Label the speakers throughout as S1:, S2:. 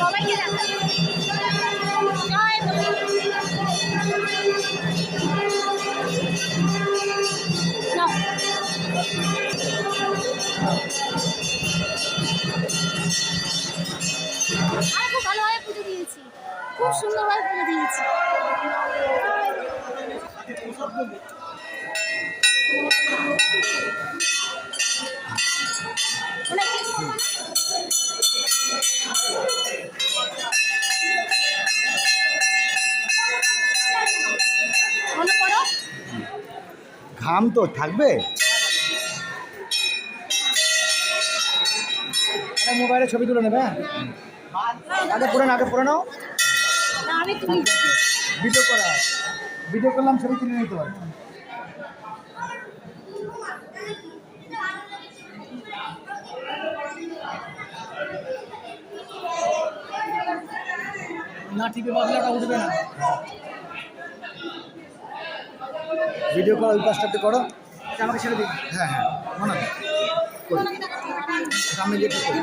S1: সবাইকে খুব ভালোভাবে পুজো দিয়েছি। খুব সুন্দরভাবে পুজো দিয়েছি।
S2: ঘাম তো থাকবে? মোবাইলে ছবি তুলে নেবে হ্যাঁ? আগে পড়ে নাও আগে পড়ে নাও। ভিডিও করা ভিডিও করলাম ছবি তুলে নিতে পারবে
S3: না টিপে বাজলে ওটা উঠবে না
S2: ভিডিও কল ওই পাশটাতে করো
S3: আমাকে ছেড়ে দিন
S2: হ্যাঁ হ্যাঁ মনে। করো। সামনে গিয়ে ঠিক করো।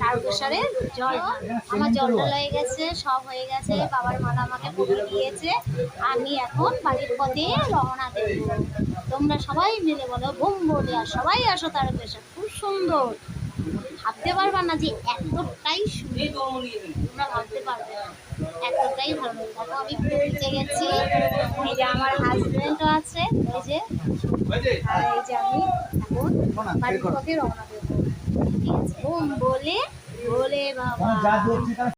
S1: তারকেশ্বরে জল, আমার জলটা হয়ে গেছে, সব হয়ে গেছে, বাবার মালা আমাকে পুজো দিয়েছে। আমি এখন বাড়ির পথে রওনা দেব। তোমরা সবাই মিলে বলো বোম বলে আর সবাই আসো তারকেশ্বর খুব সুন্দর। ভাবতে পারবা না যে এতটাই সুন্দর। তোমরা ভাবতে পারবে না। এতটাই ভালো। দেখো, আমি দিতে গেছি। এই যে আমার হাজবেন্ডও আছে, এই যে। এই যে আমি এখন বাড়ির পথে রওনা দেবো। বলে বলে বাবা।